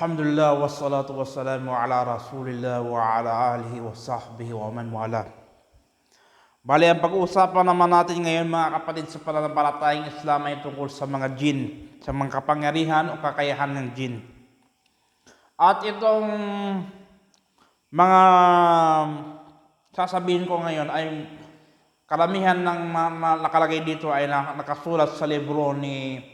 Alhamdulillah wassalatu wassalamu ala rasulillah wa ala alihi wa sahbihi wa man wala. Bali, ang pag-uusapan naman natin ngayon mga kapatid sa pananampalatayang Islam ay tungkol sa mga jin, sa mga kapangyarihan o kakayahan ng jin. At itong mga sasabihin ko ngayon ay karamihan ng ma- nakalagay dito ay na- nakasulat sa libro ni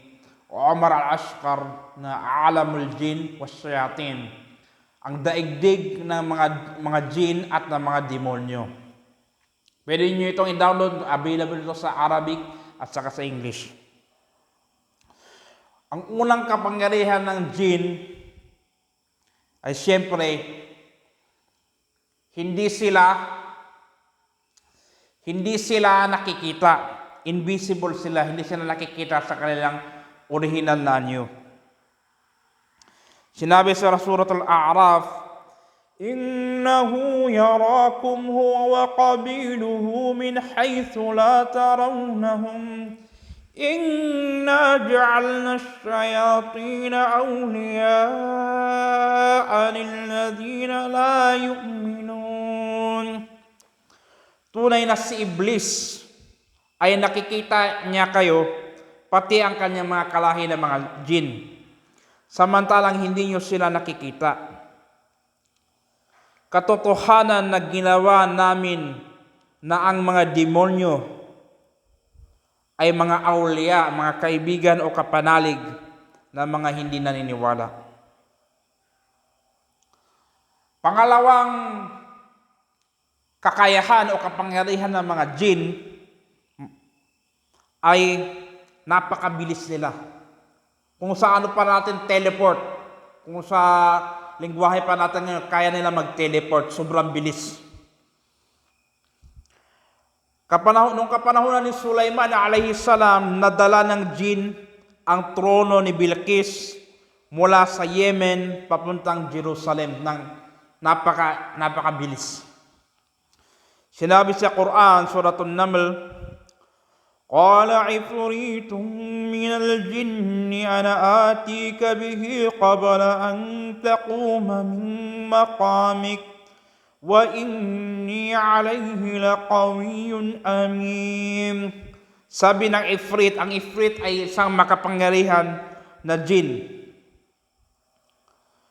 Omar al-Ashqar na Alamul Jin was Shayatin. Ang daigdig ng mga mga jin at ng mga demonyo. Pwede niyo itong i-download, available ito sa Arabic at saka sa English. Ang unang kapangyarihan ng jin ay siyempre hindi sila hindi sila nakikita. Invisible sila, hindi sila nakikita sa kanilang original na anyo. Sinabi sa Surat Al-A'raf, إنه يراكم هو وقبيله من حيث لا ترونهم إنا جعلنا الشياطين أولياء للذين لا يؤمنون Tunay na si Iblis ay nakikita niya kayo pati ang kanyang mga kalahi ng mga jin. Samantalang hindi niyo sila nakikita. Katotohanan na ginawa namin na ang mga demonyo ay mga awliya, mga kaibigan o kapanalig na mga hindi naniniwala. Pangalawang kakayahan o kapangyarihan ng mga jin ay napakabilis nila. Kung sa ano pa natin teleport, kung sa lingwahe pa natin ngayon, kaya nila mag-teleport, sobrang bilis. Kapanahon, nung kapanahonan ni Sulaiman alayhi salam, nadala ng jin ang trono ni Bilqis mula sa Yemen papuntang Jerusalem ng napaka napakabilis. Sinabi sa Quran, Suratul Naml, قال عفريت من الجن أنا آتيك به قبل أن تقوم من مقامك وإني عليه لقوي أمين Sabi ng Ifrit, ang Ifrit ay isang makapangyarihan na jin.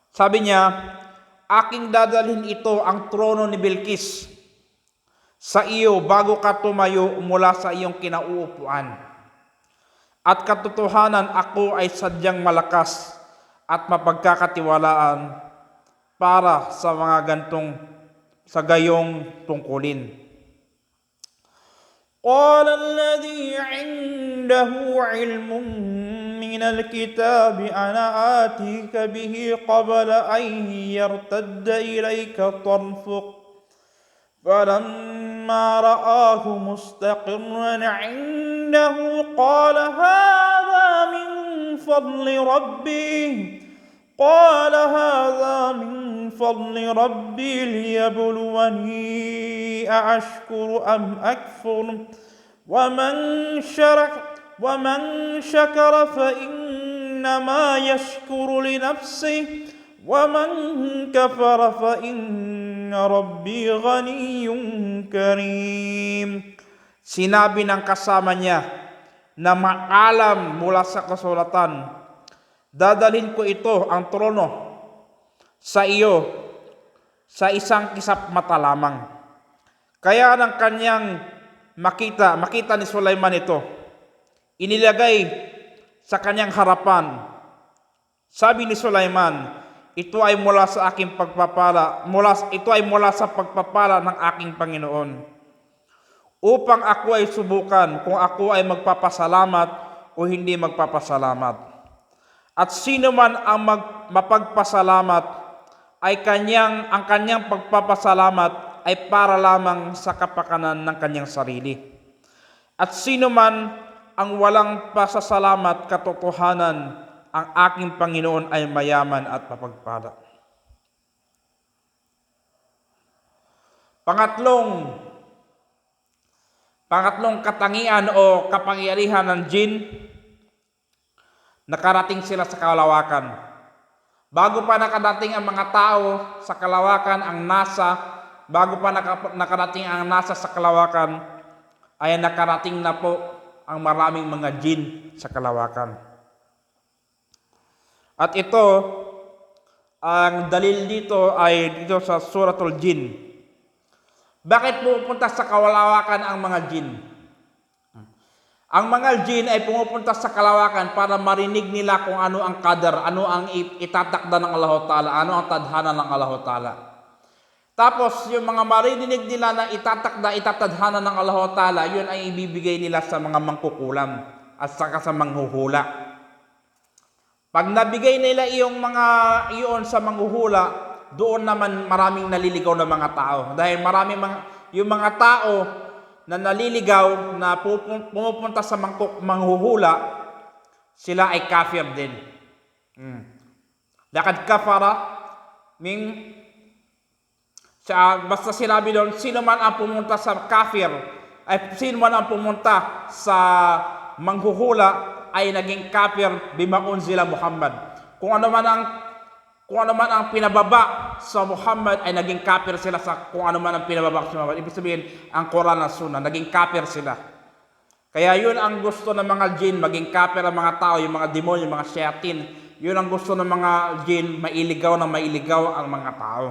Sabi niya, aking dadalhin ito ang trono ni Bilqis sa iyo bago ka tumayo mula sa iyong kinauupuan. At katotohanan ako ay sadyang malakas at mapagkakatiwalaan para sa mga gantong sa gayong tungkulin. قال الذي عنده علم من الكتاب أنا آتيك به قبل أن يرتد إليك طرفك فلما رآه مستقرا عنده قال هذا من فضل ربي قال هذا من فضل ربي ليبلوني أأشكر أم أكفر ومن شرك ومن شكر فإنما يشكر لنفسه ومن كفر فإن ربي غني كريم Sinabi ng kasama niya na maalam mula sa kasulatan, dadalhin ko ito, ang trono, sa iyo, sa isang kisap mata lamang. Kaya ng kanyang makita, makita ni Sulaiman ito, inilagay sa kanyang harapan. Sabi ni Sulaiman, ito ay mula sa aking pagpapala, mula, ito ay mula sa pagpapala ng aking Panginoon. Upang ako ay subukan kung ako ay magpapasalamat o hindi magpapasalamat. At sino man ang mag, mapagpasalamat ay kanyang ang kanyang pagpapasalamat ay para lamang sa kapakanan ng kanyang sarili. At sino man ang walang pasasalamat katotohanan ang aking Panginoon ay mayaman at mapagpala. Pangatlong Pangatlong katangian o kapangyarihan ng jin, nakarating sila sa kalawakan. Bago pa nakadating ang mga tao sa kalawakan, ang NASA, bago pa naka- nakarating ang NASA sa kalawakan, ay nakarating na po ang maraming mga jin sa kalawakan. At ito, ang dalil dito ay dito sa Suratul Jin. Bakit pupunta sa kalawakan ang mga jin? Ang mga jin ay pumupunta sa kalawakan para marinig nila kung ano ang kadar, ano ang itatakda ng Allah Ta'ala, ano ang tadhana ng Allah Ta'ala. Tapos, yung mga marinig nila na itatakda, itatadhana ng Allah Ta'ala, yun ay ibibigay nila sa mga mangkukulam at saka sa manghuhula. Pag nabigay nila iyong mga iyon sa manghuhula, doon naman maraming naliligaw na mga tao. Dahil maraming mga, yung mga tao na naliligaw na pumupunta sa mangkuk, manghuhula, sila ay kafir din. Hmm. Lakad kafara, ming sa, basta sinabi doon, sino man ang pumunta sa kafir, ay sino man ang pumunta sa manghuhula, ay naging kafir bima unzila Muhammad. Kung ano man ang kung ano man ang pinababa sa Muhammad ay naging kafir sila sa kung ano man ang pinababa sa Muhammad. Ibig sabihin, ang Quran at Sunnah, naging kafir sila. Kaya yun ang gusto ng mga jin, maging kafir ang mga tao, yung mga demonyo, yung mga shayatin. Yun ang gusto ng mga jin, mailigaw na mailigaw ang mga tao.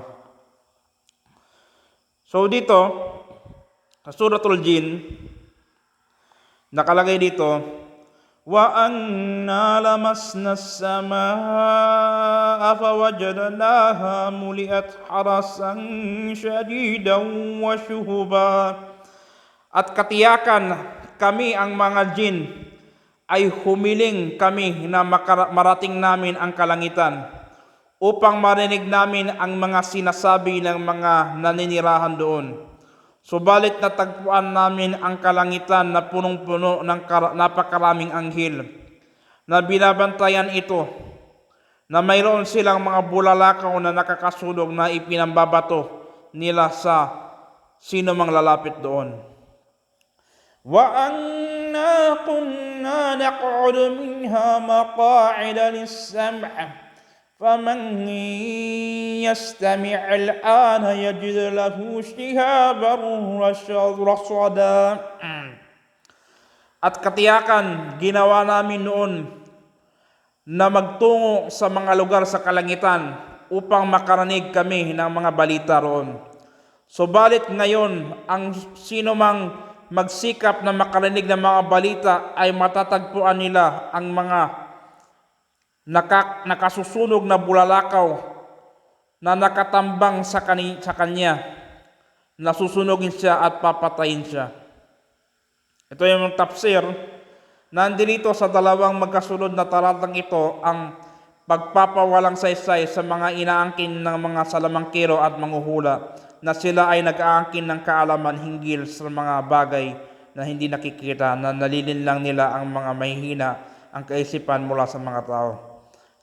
So dito, sa Suratul Jin, nakalagay dito, وأنا لمسنا السماء فوجدناها ملئت حرسا شديدا وشهبا At katiyakan kami ang mga jin ay humiling kami na makara- marating namin ang kalangitan upang marinig namin ang mga sinasabi ng mga naninirahan doon. Subalit natagpuan namin ang kalangitan na punong-puno ng kara- napakaraming anghel na binabantayan ito na mayroon silang mga bulalakaw na nakakasulog na ipinambabato nila sa sino mang lalapit doon. وأنا كنا نقعد منها مقاعد للسمع فمن يستمع الآن يجد له شهابا رصدا At katiyakan, ginawa namin noon na magtungo sa mga lugar sa kalangitan upang makaranig kami ng mga balita roon. Subalit ngayon, ang sino mang magsikap na makarinig ng mga balita ay matatagpuan nila ang mga naka, nakasusunog na bulalakaw na nakatambang sa, kani, sa kanya. Nasusunogin siya at papatayin siya. Ito yung tafsir. Nandito sa dalawang magkasunod na talatang ito ang pagpapawalang saysay sa mga inaangkin ng mga salamangkero at manghuhula na sila ay nag-aangkin ng kaalaman hinggil sa mga bagay na hindi nakikita na nalilin lang nila ang mga mahihina ang kaisipan mula sa mga tao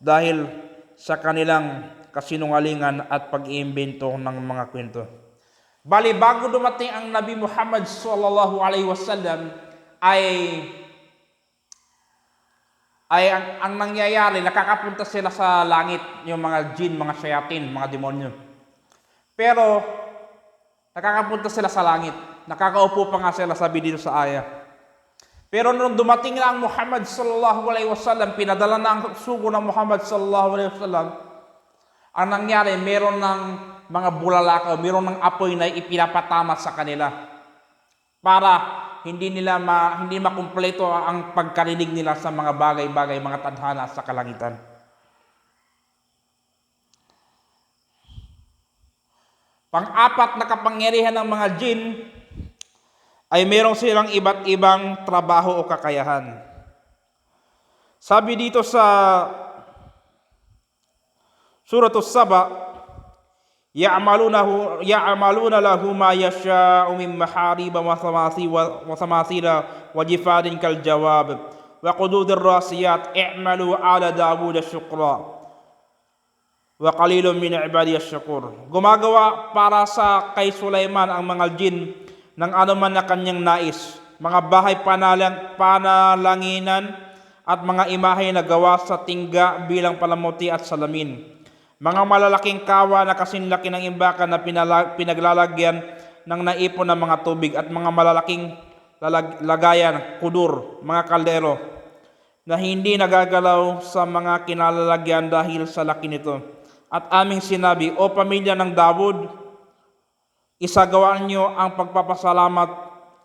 dahil sa kanilang kasinungalingan at pag-iimbento ng mga kwento. Bali, bago dumating ang Nabi Muhammad sallallahu alaihi wasallam ay ay ang, ang nangyayari, nakakapunta sila sa langit, yung mga jin, mga shayatin, mga demonyo. Pero, nakakapunta sila sa langit. Nakakaupo pa nga sila, sabi dito sa aya. Pero nung dumating na ang Muhammad sallallahu alaihi wasallam, pinadala na ang sugo ng Muhammad sallallahu alaihi wasallam, ang nangyari, meron ng mga bulalakaw, meron ng apoy na ipinapatama sa kanila para hindi nila ma, hindi makumpleto ang pagkarinig nila sa mga bagay-bagay, mga tadhana sa kalangitan. Pang-apat na kapangyarihan ng mga jin ay merong silang iba't ibang trabaho o kakayahan. Sabi dito sa Suratul Saba, يعملونه يعملون له ما يشاء من محاريب وثماثيل وثماثيل وجفاد كالجواب وقدود الراسيات اعملوا على داوود شكرا وقليل من عبادي الشكور gumagawa para sa kay Sulaiman ang mga jin ng anuman na kanyang nais mga bahay panalang, panalanginan at mga imahe na gawa sa tingga bilang palamuti at salamin Mga malalaking kawa na kasinlaki ng imbakan na pinala- pinaglalagyan ng naipon ng mga tubig at mga malalaking lalag- lagayan, kudur, mga kaldero, na hindi nagagalaw sa mga kinalalagyan dahil sa laki nito. At aming sinabi, O pamilya ng Dawud, isagawaan niyo ang pagpapasalamat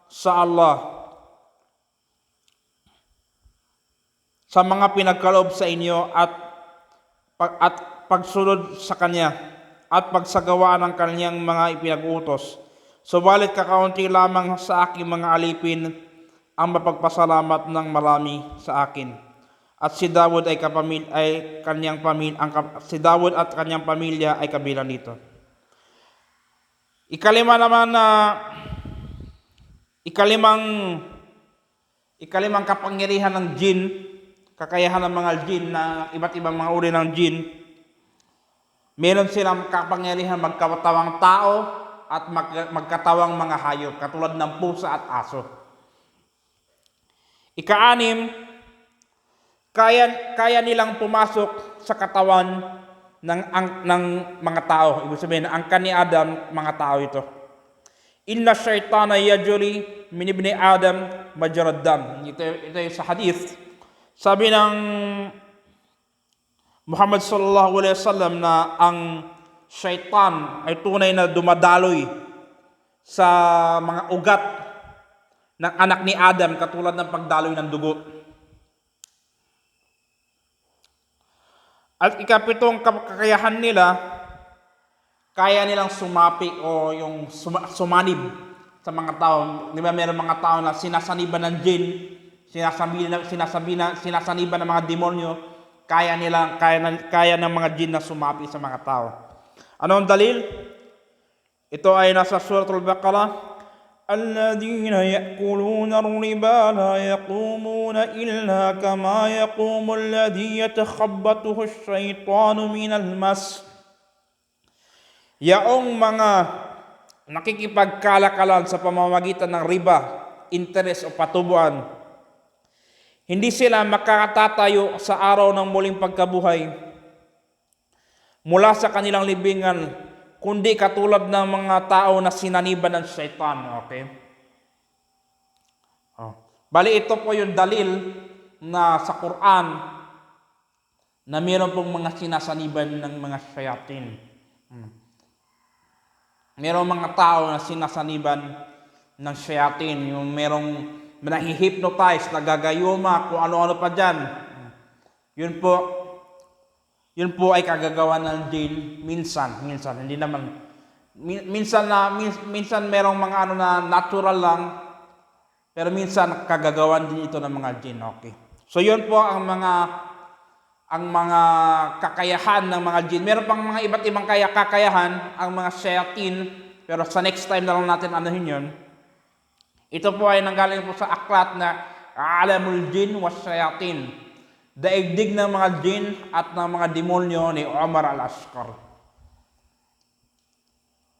sa Allah sa mga pinagkaloob sa inyo at at pagsunod sa kanya at pagsagawa ng kanyang mga ipinag-utos. Subalit kakaunti lamang sa aking mga alipin ang mapagpasalamat ng marami sa akin. At si Dawud ay kapamil ay kanyang pamilya ang si Dawud at kanyang pamilya ay kabilang dito. Ikalima naman na ikalimang ikalimang kapangyarihan ng jin, kakayahan ng mga jin na iba't ibang mga uri ng jin. Meron silang kapangyarihan magkatawang tao at mag- magkatawang mga hayop, katulad ng pusa at aso. Ikaanim, kaya, kaya nilang pumasok sa katawan ng, ang, ng mga tao. Ibig sabihin, ang kani Adam, mga tao ito. Inna shaitana yajuri min ibni Adam majrad dam. Ito, ito yung sa hadith. Sabi ng Muhammad sallallahu alaihi wasallam na ang shaitan ay tunay na dumadaloy sa mga ugat ng anak ni Adam katulad ng pagdaloy ng dugo. At ikapitong kakayahan nila, kaya nilang sumapi o yung suma- sumanib sa mga tao. Di ba meron mga tao na sinasaniban ng jin, sinasabi na, sinasabi na, sinasaniban ng mga demonyo, kaya nila kaya, na- kaya ng mga jin na sumapi sa mga tao. Ano ang dalil? Ito ay nasa Suratul Baqarah. الذين يأكلون الربا لا يقومون إلا كما يقوم الذي يتخبطه الشيطان من المس Yaong mga nakikipagkalakalan sa pamamagitan ng riba, interest o patubuan, hindi sila makakatatayo sa araw ng muling pagkabuhay mula sa kanilang libingan, kundi katulad ng mga tao na sinaniban ng shaitan. Okay? Oh. Bali, ito po yung dalil na sa Quran na mayroon pong mga sinasaniban ng mga shayatin. Hmm. Merong mga tao na sinasaniban ng shayatin, yung merong nahihypnotize, nagagayuma, kung ano-ano pa dyan. Yun po, yun po ay kagagawa ng jin minsan, minsan, hindi naman, min- minsan na, min- minsan merong mga ano na natural lang, pero minsan kagagawan din ito ng mga jin, okay. So yun po ang mga ang mga kakayahan ng mga jin. Meron pang mga iba't ibang kaya kakayahan ang mga shayatin, pero sa next time na lang natin anuhin yun. Ito po ay nanggaling po sa aklat na Alamul Jin was Shayatin. Daigdig ng mga jin at ng mga demonyo ni Omar al-Ashkar.